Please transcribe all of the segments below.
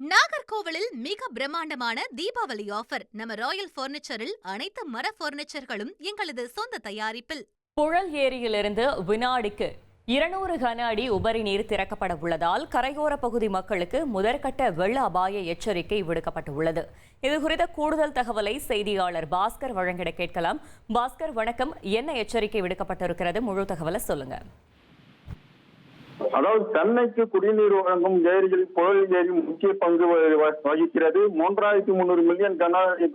நாகர்கோவிலில் மிக பிரம்மாண்டமான தீபாவளி ஆஃபர் நம்ம ராயல் பர்னிச்சரில் அனைத்து மர பர்னிச்சர்களும் எங்களது சொந்த தயாரிப்பில். புழல் ஏரியிலிருந்து வினாடிக்கு இருநூறு கன அடி உபரி நீர் திறக்கப்பட உள்ளதால் கரையோர பகுதி மக்களுக்கு முதற்கட்ட வெள்ள அபாய எச்சரிக்கை விடுக்கப்பட்டுள்ளது. இது குறித்த கூடுதல் தகவலை செய்தியாளர் பாஸ்கர் வழங்கிட கேட்கலாம். பாஸ்கர் வணக்கம். என்ன எச்சரிக்கை விடுக்கப்பட்டிருக்கிறது? முழு தகவலை சொல்லுங்கள் அதாவது சென்னைக்கு குடிநீர் வழங்கும் ஏரிகளில் புழல் ஏரி முக்கிய பங்கு வகிக்கிறது. மூன்றாயிரத்தி முன்னூறு மில்லியன் கன அடி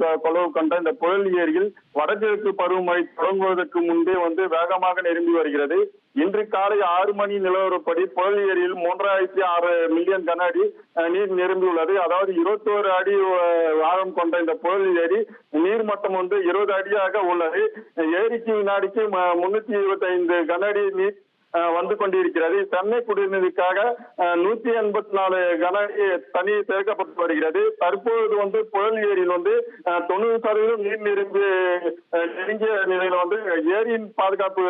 கொண்ட இந்த புழல் ஏரியில் வடகிழக்கு பருவமழை தொடங்குவதற்கு முன்பே வந்து வேகமாக நெருங்கி வருகிறது. இன்று காலை ஆறு மணி நிலவரப்படி புழல் ஏரியில் மூன்றாயிரத்தி ஆறு மில்லியன் கன அடி அஹ், நீர் நிரம்பியுள்ளது. அதாவது இருபத்தோரு அடி ஆழம் கொண்ட இந்த புழல் ஏரி நீர்மட்டம் வந்து இருபது அடியாக உள்ளது. ஏரிக்கு வினாடிக்கு முன்னூத்தி இருபத்தி ஐந்து கன அடி நீர் வந்து கொண்டிருக்கிறது. சென்னை குடிநீருக்காக நூத்தி எண்பத்தி நாலு கன தனி சேர்க்கப்பட்டு வருகிறது. தற்பொழுது வந்து புழல் ஏரியில் வந்து அஹ், தொண்ணூறு சதவீதம் நீர் நிரம்பி அஹ், நெருங்கிய நிலையில வந்து ஏரியின் பாதுகாப்பு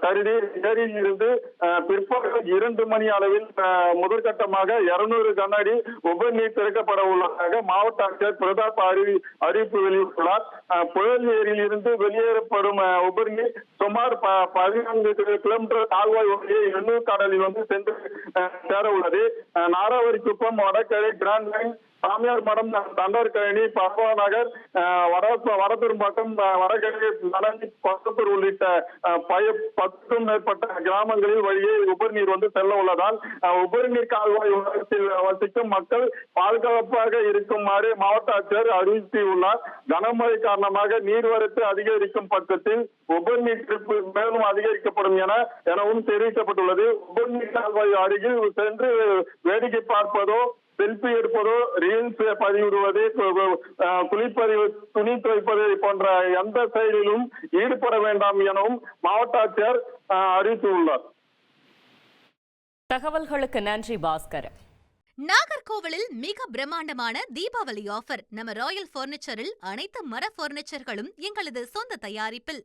கருதி ஏரியில் இருந்து பிற்பகல் இரண்டு மணி அளவில் முதற்கட்டமாக இருநூறு கண்ணாடி உபரி நீர் திறக்கப்பட உள்ளதாக மாவட்ட ஆட்சியர் பிரதாப் அறிவி அறிவிப்பு வெளியிட்டுள்ளார். புயல் ஏரியில் இருந்து வெளியேறப்படும் உபரி நீர் சுமார் ப- பதினான்கு கிலோமீட்டர் கால்வாய் வழியே எண்ணூர் கடலில் வந்து சென்று அஹ், சேர உள்ளது அஹ், நாராவரிக்குப்பம் வடக்கரை கிராண்ட் லைன் சாமியார் மடம் தண்டர்கழனி பர்வா நகர் அஹ், வட வடபெரும்பாக்கம் வடகிழக்கு வடகரை நலனி பக்கத்தூர் உள்ளிட்ட பய பத்துக்கும் மேற்பட்ட கிராமங்களில் வழியே உபரிநீர் வந்து செல்ல உள்ளதால் உபரிநீர் கால்வாய் ஓரத்தில் வசிக்கும் மக்கள் பாதுகாப்பாக இருக்குமாறு மாவட்ட ஆட்சியர் அறிவித்துள்ளார் கனமழை காரணமாக நீர்வரத்து அதிகரிக்கும் பட்சத்தில் உபரிநீர் மேலும் அதிகரிக்கப்படும் என எனவும் தெரிவிக்கப்பட்டுள்ளது. உபரிநீர் கால்வாய் அருகில் சென்று வேடிக்கை பார்ப்பதோ செல்ஃபி எடுப்பதோ ரீல்ஸ் பதிவிடுவது குளிப்பதிவு துணி துவைப்பது போன்ற எந்த செயலிலும் ஈடுபட வேண்டாம் எனவும் மாவட்ட ஆட்சியர் அறிவித்துள்ளார். தகவல்களுக்கு நன்றி பாஸ்கர். நாகர்கோவிலில் மிக பிரம்மாண்டமான தீபாவளி ஆஃபர். நம்ம ராயல் பர்னிச்சரில் அனைத்து மர பர்னிச்சர்களும் எங்களது சொந்த தயாரிப்பில்.